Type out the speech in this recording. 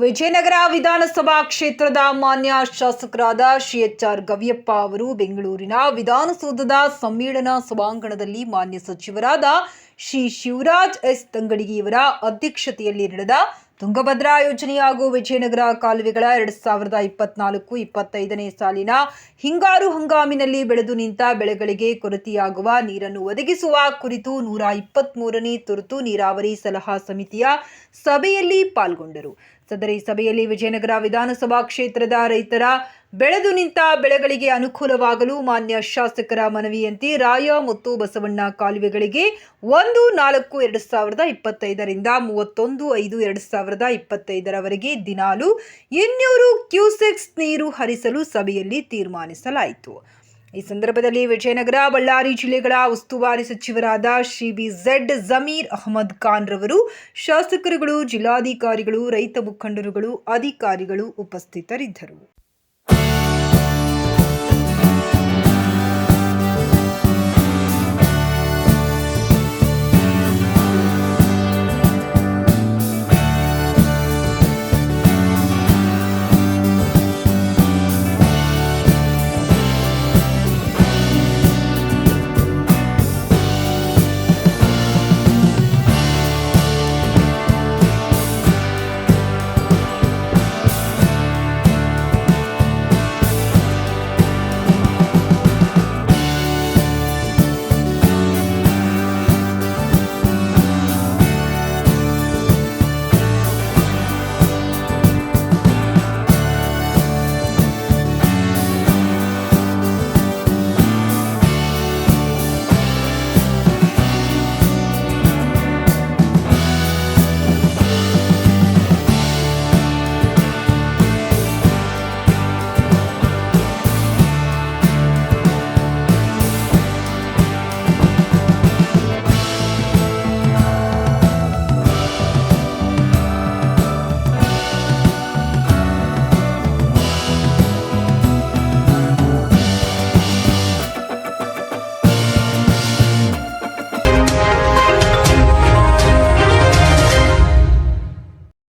ವಿಜಯನಗರ ವಿಧಾನಸಭಾ ಕ್ಷೇತ್ರದ ಮಾನ್ಯ ಶಾಸಕರಾದ ಶ್ರೀ ಎಚ್ ಆರ್ ಗವಿಯಪ್ಪ ಅವರು ಬೆಂಗಳೂರಿನ ವಿಧಾನಸೌಧದ ಸಮ್ಮೇಳನ ಸಭಾಂಗಣದಲ್ಲಿ ಮಾನ್ಯ ಸಚಿವರಾದ ಶ್ರೀ ಶಿವರಾಜ್ ಎಸ್ ತಂಗಡಿಗಿಯವರ ಅಧ್ಯಕ್ಷತೆಯಲ್ಲಿ ನಡೆದ ತುಂಗಭದ್ರಾ ಯೋಜನೆ ಹಾಗೂ ವಿಜಯನಗರ ಕಾಲುವೆಗಳ ಎರಡ್ ಸಾವಿರದ ಇಪ್ಪತ್ನಾಲ್ಕು ಇಪ್ಪತ್ತೈದನೇ ಸಾಲಿನ ಹಿಂಗಾರು ಹಂಗಾಮಿನಲ್ಲಿ ಬೆಳೆದು ನಿಂತ ಬೆಳೆಗಳಿಗೆ ಕೊರತೆಯಾಗುವ ನೀರನ್ನು ಒದಗಿಸುವ ಕುರಿತು ನೂರ ಇಪ್ಪತ್ಮೂರನೇ ತುರ್ತು ನೀರಾವರಿ ಸಲಹಾ ಸಮಿತಿಯ ಸಭೆಯಲ್ಲಿ ಪಾಲ್ಗೊಂಡರು. ಸದರಿ ಸಭೆಯಲ್ಲಿ ವಿಜಯನಗರ ವಿಧಾನಸಭಾ ಕ್ಷೇತ್ರದ ರೈತರ ಬೆಳೆದು ನಿಂತ ಬೆಳೆಗಳಿಗೆ ಅನುಕೂಲವಾಗಲು ಮಾನ್ಯ ಶಾಸಕರ ಮನವಿಯಂತೆ ರಾಯ ಮತ್ತು ಬಸವಣ್ಣ ಕಾಲುವೆಗಳಿಗೆ ಒಂದು, ನಾಲ್ಕು, ಎರಡು ಸಾವಿರದ ಇಪ್ಪತ್ತೈದರಿಂದ ಮೂವತ್ತೊಂದು, ಐದು, ಎರಡು ಸಾವಿರದ ಇಪ್ಪತ್ತೈದರವರೆಗೆ ದಿನಾಲು ಇನ್ನೂರು ಕ್ಯೂಸೆಕ್ಸ್ ನೀರು ಹರಿಸಲು ಸಭೆಯಲ್ಲಿ ತೀರ್ಮಾನಿಸಲಾಯಿತು. ಈ ಸಂದರ್ಭದಲ್ಲಿ ವಿಜಯನಗರ, ಬಳ್ಳಾರಿ ಜಿಲ್ಲೆಗಳ ಉಸ್ತುವಾರಿ ಸಚಿವರಾದ ಶ್ರೀ ಬಿ ಝೆಡ್ ಜಮೀರ್ ಅಹಮದ್ ಖಾನ್ ರವರು, ಶಾಸಕರುಗಳು, ಜಿಲ್ಲಾಧಿಕಾರಿಗಳು, ರೈತ ಮುಖಂಡರುಗಳು, ಅಧಿಕಾರಿಗಳು ಉಪಸ್ಥಿತರಿದ್ದರು.